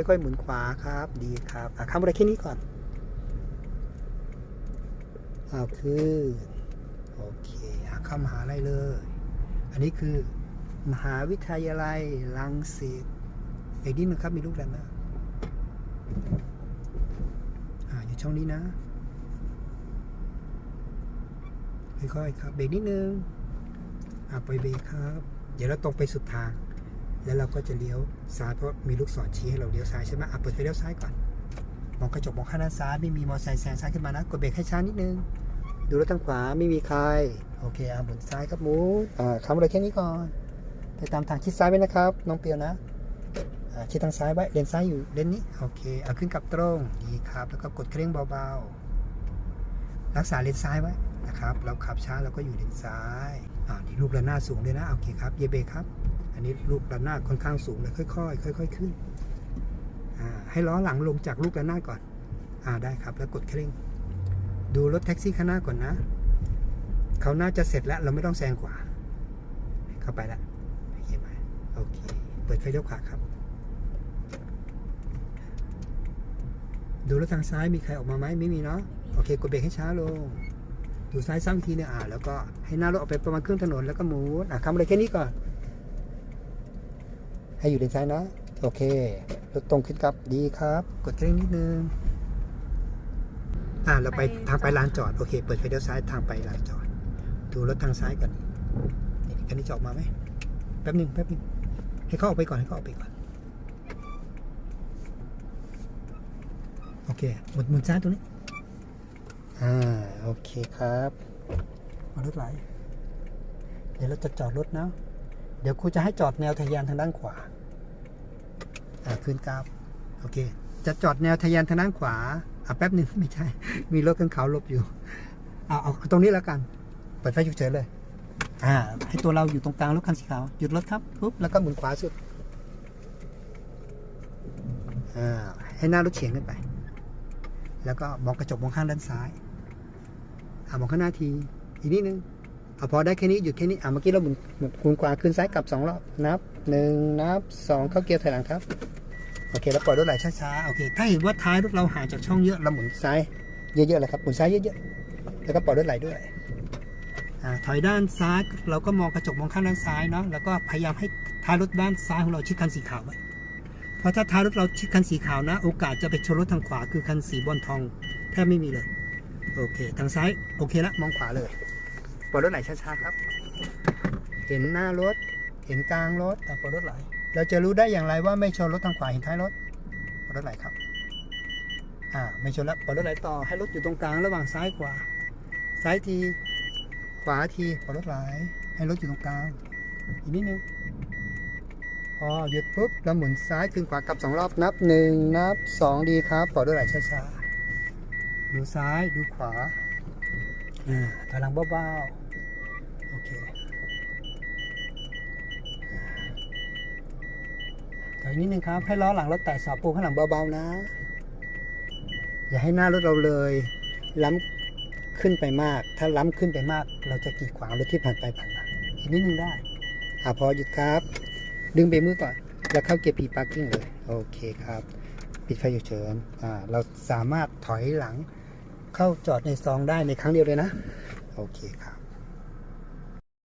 ค่อยๆหมุนขวาครับ ดีครับอะข้ามอะไรแค่นี้ก่อนอาคือโอเคอะเข้ามหาลัยเลย อันนี้คือ มหาวิทยาลัยรังสิตอีกนิดนึงครับมีลูกแรมนะอ่าอยู่ช่องนี้นะค่อยๆครับเบรกนิดนึงอ่าปเบรกครับ เดี๋ยวเราตรงไปสุดทาง แล้วเราก็จะเลี้ยวซ้ายเพราะมีลูกศรชี้ให้เราเลี้ยวซ้ายใช่ไหมอะเปิดไฟเลี้ยวซ้ายก่อน มองกระจกมองข้างด้านซ้ายไม่มีมอเตอร์ไซค์แซงซ้ายขึ้นมานะ กดเบรกให้ช้านิดนึง ดูรถทางขวาไม่มีใคร โอเคอะหมุนซ้ายครับมุนอ่าคำอะไรแค่นี้ก่อน ไปตามทางชิดซ้ายไว้นะครับ น้องเปียวนะอ่าชิดทางซ้ายไว้ เลนซ้ายอยู่ เลนนี้ โอเค เอาขึ้นกับตรง ดีครับ แล้วก็กดเคร่งเบาๆ รักษาเลนซ้ายไว้นะครับ เราขับช้าเราก็อยู่เลนซ้ายอ่านี่ลูกระนาดสูงเลยนะ โอเคครับ เยเบรกครับ อันนี้ลูกระนาดค่อนข้างสูงเลยค่อยๆค่อย ๆ ขึ้น ให้ล้อหลังลงจากลูกระนาดก่อนอ่าได้ครับแล้วกดเคร่ง ดูรถแท็กซี่ข้างหน้าก่อนนะเขาน่าจะเสร็จแล้วเราไม่ต้องแซงขวาเข้าไปแล้วโอเคไหมโอเคเปิดไฟเลี้ยวขวาครับ ดูรถทางซ้ายมีใครออกมาไหมไม่มีเนาะโอเคกดเบรกให้ช้าลงดูซ้ายซ้ำทีเนี่ยอ่าแล้วก็ให้หน้ารถออกไปประมาณครึ่งถนนแล้วก็หมุนอะทำอะไรแค่นี้ก่อน ให้อยู่เลนซ้ายนะ โอเครถตรงขึ้นครับดีครับ กดเคร่งนิดนึงอ่าเราไปไปทางไปลานจอดโอเค เปิดไฟเลี้ยวซ้ายทางไปลานจอด ดูรถทางซ้ายก่อนนี่คันนี้จะออกมาไหมแป๊บหนึ่งแป๊บหนึ่งให้เขาออกไปก่อนให้เขาออกไปก่อนโอเคหมุนหมุนซ้ายตรงนี้อ่าโอเคครับเอารถไหลเดี๋ยวเราจะจอดรถนะ เดี๋ยวครูจะให้จอดแนวทะยานทางด้านขวาอ่าขึ้นกราฟโอเค จะจอดแนวทะยานทางด้านขวาอะแป๊บหนึ่งไม่ใช่ มีรถกันเขาลบอยู่เอาเอาเอาตรงนี้แล้วกัน เปิดไฟฉุกเฉินเลย อ่า ให้ตัวเราอยู่ตรงกลางรถคันสีขาว หยุดรถครับปุ๊บแล้วก็หมุนขวาสุด อ่า ให้หน้ารถเฉียงขึ้นไป แล้วก็มองกระจกมองข้างด้านซ้าย อ่ามองข้างหน้าที อีกนิดนึง เอาพอได้แค่นี้หยุดแค่นี้อ่าเมื่อกี้เราหมุนคูณขวาขึ้นซ้ายกลับสองรอบนับหนึ่งนับสองเข้าเกียร์ถอยหลังครับโอเคแล้วปล่อยรถไหลช้าๆโอเคถ้าเห็นว่าท้ายรถเราห่างจากช่องเยอะเราหมุนซ้ายเยอะๆเลยครับหมุนซ้ายเยอะๆแล้วก็ปล่อยรถไหลด้วยอถอยด้านซ้ายเราก็มองกระจกมองข้างด้านซ้ายเนาะแล้วก็พยายามให้ท้ายรถด้านซ้ายของเราชิดคันสีขาวไว้เพราะถ้าท้ายรถเราชิดคันสีขาวนะ โอกาสจะไปชนรถทางขวาคือคันสีบอลทองแทบไม่มีเลย โอเค ทางซ้าย โอเคละมองขวาเลย ปล่อยรถไหลช้าๆครับ เห็นหน้ารถ เห็นกลางรถแต่ปล่อยรถไหล เราจะรู้ได้อย่างไรว่าไม่ชนรถทางขวาเห็นท้ายรถปล่อยรถไหลครับ อ่า ไม่ชนแล้วปล่อยรถไหลต่อ ให้รถอยู่ตรงกลางระหว่างซ้ายขวา ซ้ายที ขวาทีปล่อยรถไหล ให้รถอยู่ตรงกลาง อีกนิดนึงพอหยุดปุ๊บเราหมุนซ้ายขึ้นขวากลับสองรอบนับหนึ่งนับสองดีครับปล่อยรถไหลช้าๆดูซ้ายดูขวาอ่าถอยหลังเบาๆ โอเคถอย นิดนึงครับ ให้ล้อหลังรถแตะเสาปูข้างหลังเบาๆนะ อย่าให้หน้ารถเราเลย ล้ำขึ้นไปมาก ถ้าล้ำขึ้นไปมาก เราจะกีดขวางรถที่ผ่านไปผ่านมาอีกนิดนึงได้อ่าพอหยุดครับ ดึงเบรกมือก่อน แล้วเข้าเกียร์พีพาร์กิ้งเลย โอเคครับ ปิดไฟฉุกเฉินอ่าเราสามารถถอยหลังเข้าจอดในซองได้ในครั้งเดียวเลยนะ โอเคครับ